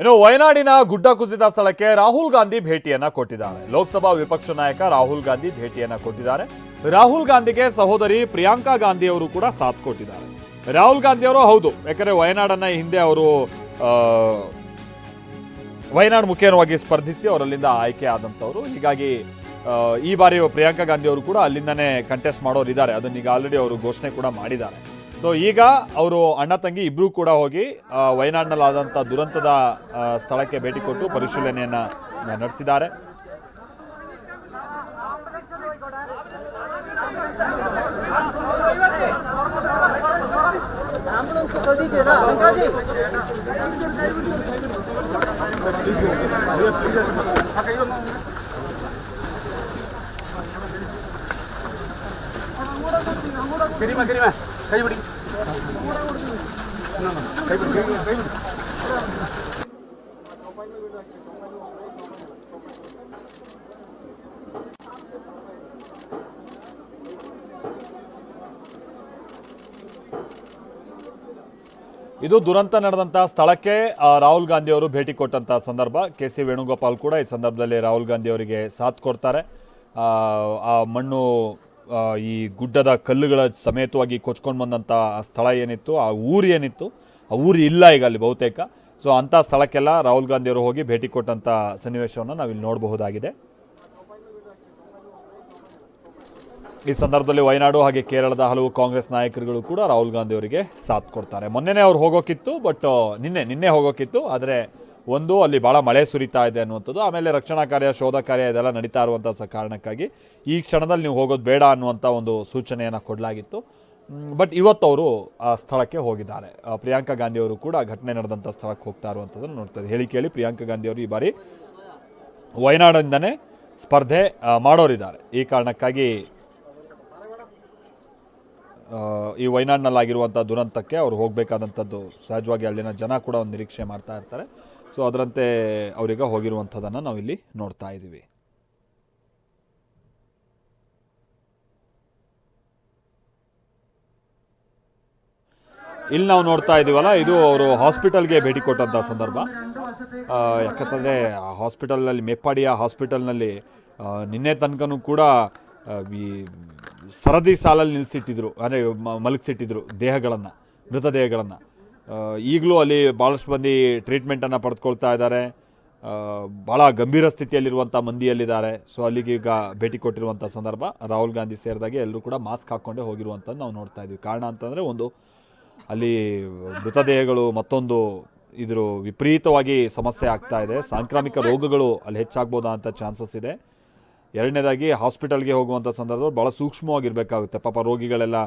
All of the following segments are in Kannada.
ಇನ್ನು ವಯನಾಡಿನ ಗುಡ್ಡ ಕುಸಿದ ಸ್ಥಳಕ್ಕೆ ರಾಹುಲ್ ಗಾಂಧಿ ಭೇಟಿಯನ್ನ ಕೊಟ್ಟಿದ್ದಾರೆ. ಲೋಕಸಭಾ ವಿಪಕ್ಷ ನಾಯಕ ರಾಹುಲ್ ಗಾಂಧಿ ಭೇಟಿಯನ್ನ ಕೊಟ್ಟಿದ್ದಾರೆ. ರಾಹುಲ್ ಗಾಂಧಿಗೆ ಸಹೋದರಿ ಪ್ರಿಯಾಂಕಾ ಗಾಂಧಿ ಅವರು ಕೂಡ ಸಾಥ್ ಕೊಟ್ಟಿದ್ದಾರೆ. ರಾಹುಲ್ ಗಾಂಧಿ ಅವರು ಹೌದು, ಯಾಕಂದ್ರೆ ವಯನಾಡನ್ನ ಹಿಂದೆ ಅವರು ವಯನಾಡ್ ಮುಖೇನವಾಗಿ ಸ್ಪರ್ಧಿಸಿ ಅವರಲ್ಲಿಂದ ಆಯ್ಕೆ ಆದಂಥವ್ರು. ಹೀಗಾಗಿ ಈ ಬಾರಿ ಪ್ರಿಯಾಂಕಾ ಗಾಂಧಿ ಅವರು ಕೂಡ ಅಲ್ಲಿಂದನೇ ಕಂಟೆಸ್ಟ್ ಮಾಡೋರು ಇದ್ದಾರೆ ಅದನ್ನ ಈಗ ಆಲ್ರೆಡಿ ಅವರು ಘೋಷಣೆ ಕೂಡ ಮಾಡಿದ್ದಾರೆ. ಸೊ ಈಗ ಅವರು ಅಣ್ಣ ತಂಗಿ ಇಬ್ಬರೂ ಕೂಡ ಹೋಗಿ ವಯನಾಡ್ನಲ್ಲಾದಂಥ ದುರಂತದ ಸ್ಥಳಕ್ಕೆ ಭೇಟಿ ಕೊಟ್ಟು ಪರಿಶೀಲನೆಯನ್ನು ನಡೆಸಿದ್ದಾರೆ. ಕೈ ಬಿಡಿ ಇದು ದುರಂತ ನಡೆದಂಥ ಸ್ಥಳಕ್ಕೆ ರಾಹುಲ್ ಗಾಂಧಿ ಅವರು ಭೇಟಿ ಕೊಟ್ಟಂತ ಸಂದರ್ಭ. ಕೆ ಸಿ ವೇಣುಗೋಪಾಲ್ ಕೂಡ ಈ ಸಂದರ್ಭದಲ್ಲಿ ರಾಹುಲ್ ಗಾಂಧಿ ಅವರಿಗೆ ಸಾಥ್ ಕೊಡ್ತಾರೆ. ಆ, ಮಣ್ಣು ಈ ಗುಡ್ಡದ ಕಲ್ಲುಗಳ ಸಮೇತವಾಗಿ ಕೊಚ್ಕೊಂಡು ಬಂದಂಥ ಸ್ಥಳ ಏನಿತ್ತು, ಆ ಊರು ಏನಿತ್ತು, ಆ ಊರು ಇಲ್ಲ ಈಗ ಅಲ್ಲಿ ಬಹುತೇಕ. ಸೊ ಅಂಥ ಸ್ಥಳಕ್ಕೆಲ್ಲ ರಾಹುಲ್ ಗಾಂಧಿಯವರು ಹೋಗಿ ಭೇಟಿ ಕೊಟ್ಟಂಥ ಸನ್ನಿವೇಶವನ್ನು ನಾವಿಲ್ಲಿ ನೋಡಬಹುದಾಗಿದೆ. ಈ ಸಂದರ್ಭದಲ್ಲಿ ವಯನಾಡು ಹಾಗೆ ಕೇರಳದ ಹಲವು ಕಾಂಗ್ರೆಸ್ ನಾಯಕರುಗಳು ಕೂಡ ರಾಹುಲ್ ಗಾಂಧಿಯವರಿಗೆ ಸಾಥ್ ಕೊಡ್ತಾರೆ. ಮೊನ್ನೆನೇ ಅವ್ರು ಹೋಗೋಕ್ಕಿತ್ತು ಬಟ್ ನಿನ್ನೆ ನಿನ್ನೆ ಹೋಗೋಕ್ಕಿತ್ತು ಆದರೆ ಒಂದು, ಅಲ್ಲಿ ಭಾಳ ಮಳೆ ಸುರಿತಾ ಇದೆ ಅನ್ನುವಂಥದ್ದು. ಆಮೇಲೆ ರಕ್ಷಣಾ ಕಾರ್ಯ, ಶೋಧ ಕಾರ್ಯ ಇದೆಲ್ಲ ನಡೀತಾ ಇರುವಂಥ ಕಾರಣಕ್ಕಾಗಿ ಈ ಕ್ಷಣದಲ್ಲಿ ನೀವು ಹೋಗೋದು ಬೇಡ ಅನ್ನುವಂಥ ಒಂದು ಸೂಚನೆಯನ್ನು ಕೊಡಲಾಗಿತ್ತು. ಬಟ್ ಇವತ್ತು ಅವರು ಆ ಸ್ಥಳಕ್ಕೆ ಹೋಗಿದ್ದಾರೆ. ಪ್ರಿಯಾಂಕಾ ಗಾಂಧಿ ಅವರು ಕೂಡ ಘಟನೆ ನಡೆದಂಥ ಸ್ಥಳಕ್ಕೆ ಹೋಗ್ತಾ ಇರುವಂಥದ್ದನ್ನು ನೋಡ್ತಾರೆ ಹೇಳಿ ಕೇಳಿ, ಪ್ರಿಯಾಂಕಾ ಗಾಂಧಿ ಅವರು ಈ ಬಾರಿ ವಯನಾಡಿಂದನೇ ಸ್ಪರ್ಧೆ ಮಾಡೋರಿದ್ದಾರೆ. ಈ ಕಾರಣಕ್ಕಾಗಿ ಈ ವಯನಾಡ್ನಲ್ಲಾಗಿರುವಂಥ ದುರಂತಕ್ಕೆ ಅವರು ಹೋಗಬೇಕಾದಂಥದ್ದು ಸಹಜವಾಗಿ ಅಲ್ಲಿನ ಜನ ಕೂಡ ಒಂದು ನಿರೀಕ್ಷೆ ಮಾಡ್ತಾ ಇರ್ತಾರೆ. ಸೊ ಅದರಂತೆ ಅವರೀಗ ಹೋಗಿರುವಂಥದ್ದನ್ನು ನಾವಿಲ್ಲಿ ನೋಡ್ತಾ ಇದ್ದೀವಿ. ಇಲ್ಲಿ ನಾವು ನೋಡ್ತಾ ಇದ್ದೀವಲ್ಲ, ಇದು ಅವರು ಹಾಸ್ಪಿಟಲ್ಗೆ ಭೇಟಿ ಕೊಟ್ಟಂಥ ಸಂದರ್ಭ. ಯಾಕಂತಂದರೆ ಆ ಹಾಸ್ಪಿಟಲ್ನಲ್ಲಿ, ಮೇಪ್ಪಾಡಿಯ ಹಾಸ್ಪಿಟಲ್ನಲ್ಲಿ ನಿನ್ನೆ ತನಕನೂ ಕೂಡ ಈ ಸರದಿ ಸಾಲಲ್ಲಿ ನಿಲ್ಲಿಸಿಟ್ಟಿದ್ರು ಅಂದರೆ ಮಲಗಿಸಿಟ್ಟಿದ್ರು ದೇಹಗಳನ್ನು, ಮೃತದೇಹಗಳನ್ನು. ಈಗಲೂ ಅಲ್ಲಿ ಭಾಳಷ್ಟು ಮಂದಿ ಟ್ರೀಟ್ಮೆಂಟನ್ನು ಪಡೆದುಕೊಳ್ತಾ ಇದ್ದಾರೆ. ಭಾಳ ಗಂಭೀರ ಸ್ಥಿತಿಯಲ್ಲಿರುವಂಥ ಮಂದಿಯಲ್ಲಿದ್ದಾರೆ. ಸೊ ಅಲ್ಲಿಗೆ ಈಗ ಭೇಟಿ ಕೊಟ್ಟಿರುವಂಥ ಸಂದರ್ಭ ರಾಹುಲ್ ಗಾಂಧಿ ಸೇರಿದಾಗೆ ಎಲ್ಲರೂ ಕೂಡ ಮಾಸ್ಕ್ ಹಾಕ್ಕೊಂಡೇ ಹೋಗಿರುವಂಥದ್ದು ನಾವು ನೋಡ್ತಾ ಇದ್ದೀವಿ. ಕಾರಣ ಅಂತಂದರೆ ಒಂದು, ಅಲ್ಲಿ ಮೃತದೇಹಗಳು ಮತ್ತೊಂದು ಇದ್ರ ವಿಪರೀತವಾಗಿ ಸಮಸ್ಯೆ ಆಗ್ತಾ ಇದೆ. ಸಾಂಕ್ರಾಮಿಕ ರೋಗಗಳು ಅಲ್ಲಿ ಹೆಚ್ಚಾಗ್ಬೋದಾ ಅಂತ ಚಾನ್ಸಸ್ ಇದೆ. ಎರಡನೇದಾಗಿ ಹಾಸ್ಪಿಟಲ್ಗೆ ಹೋಗುವಂಥ ಸಂದರ್ಭದಲ್ಲಿ ಭಾಳ ಸೂಕ್ಷ್ಮವಾಗಿರಬೇಕಾಗುತ್ತೆ. ಪಾಪ ರೋಗಿಗಳೆಲ್ಲ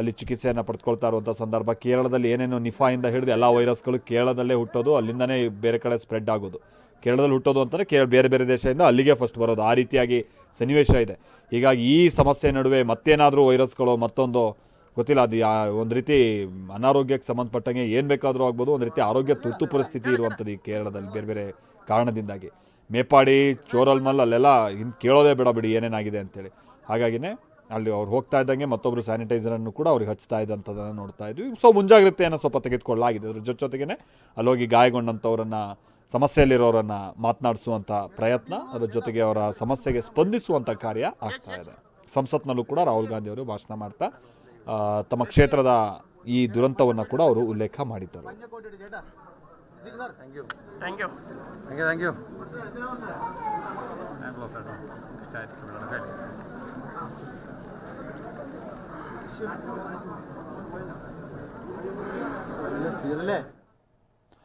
ಅಲ್ಲಿ ಚಿಕಿತ್ಸೆಯನ್ನು ಪಡೆದುಕೊಳ್ತಾ ಇರುವಂಥ ಸಂದರ್ಭ. ಕೇರಳದಲ್ಲಿ ಏನೇನು ನಿಫಾಯಿಂದ ಹಿಡಿದು ಎಲ್ಲ ವೈರಸ್ಗಳು ಕೇರಳದಲ್ಲೇ ಹುಟ್ಟೋದು, ಅಲ್ಲಿಂದನೇ ಬೇರೆ ಕಡೆ ಸ್ಪ್ರೆಡ್ ಆಗೋದು. ಕೇರಳದಲ್ಲಿ ಹುಟ್ಟೋದು ಅಂತಂದರೆ ಕೇಳ ಬೇರೆ ಬೇರೆ ದೇಶದಿಂದ ಅಲ್ಲಿಗೆ ಫಸ್ಟ್ ಬರೋದು. ಆ ರೀತಿಯಾಗಿ ಸನ್ನಿವೇಶ ಇದೆ. ಹೀಗಾಗಿ ಈ ಸಮಸ್ಯೆ ನಡುವೆ ಮತ್ತೇನಾದರೂ ವೈರಸ್ಗಳು ಮತ್ತೊಂದು ಗೊತ್ತಿಲ್ಲ, ಅದು ಒಂದು ರೀತಿ ಅನಾರೋಗ್ಯಕ್ಕೆ ಸಂಬಂಧಪಟ್ಟಂಗೆ ಏನು ಬೇಕಾದರೂ ಆಗ್ಬೋದು, ಒಂದು ರೀತಿ ಆರೋಗ್ಯ ತುರ್ತು ಪರಿಸ್ಥಿತಿ ಇರುವಂಥದ್ದು ಈ ಕೇರಳದಲ್ಲಿ ಬೇರೆ ಬೇರೆ ಕಾರಣದಿಂದಾಗಿ. ಮೇಪಾಡಿ ಚೋರಲ್ಮಲ್ ಅಲ್ಲೆಲ್ಲ ಇನ್ನು ಕೇಳೋದೇ ಬೇಡ ಬಿಡಿ, ಏನೇನಾಗಿದೆ ಅಂತೇಳಿ. ಹಾಗಾಗಿನೇ ಅಲ್ಲಿ ಅವ್ರು ಹೋಗ್ತಾ ಇದ್ದಂಗೆ ಮತ್ತೊಬ್ಬರು ಸ್ಯಾನಿಟೈಸರನ್ನು ಕೂಡ ಅವ್ರಿಗೆ ಹಚ್ತಾ ಇದ್ದಂಥದ್ದನ್ನು ನೋಡ್ತಾ ಇದ್ವಿ. ಸೊ ಮುಂಜಾಗ್ರತೆಯನ್ನು ಸ್ವಲ್ಪ ತೆಗೆದುಕೊಳ್ಳಲಾಗಿದೆ. ಅದ್ರ ಜೊತೆ ಜೊತೆಗೇ ಅಲ್ಲೋಗಿ ಗಾಯಗೊಂಡಂಥವ್ರನ್ನು, ಸಮಸ್ಯೆಯಲ್ಲಿರೋರನ್ನು ಮಾತನಾಡಿಸುವಂಥ ಪ್ರಯತ್ನ, ಅದ್ರ ಜೊತೆಗೆ ಅವರ ಸಮಸ್ಯೆಗೆ ಸ್ಪಂದಿಸುವಂಥ ಕಾರ್ಯ ಆಗ್ತಾ ಇದೆ. ಸಂಸತ್ನಲ್ಲೂ ಕೂಡ ರಾಹುಲ್ ಗಾಂಧಿ ಅವರು ಭಾಷಣ ಮಾಡ್ತಾ ತಮ್ಮ ಕ್ಷೇತ್ರದ ಈ ದುರಂತವನ್ನು ಕೂಡ ಅವರು ಉಲ್ಲೇಖ ಮಾಡಿದ್ದರು. Thank you thank you thank you thank you ഞാൻ ക്ലോസ് ആട്ടോ സ്റ്റാറ്റിക്കുള്ള സീറല്ലേ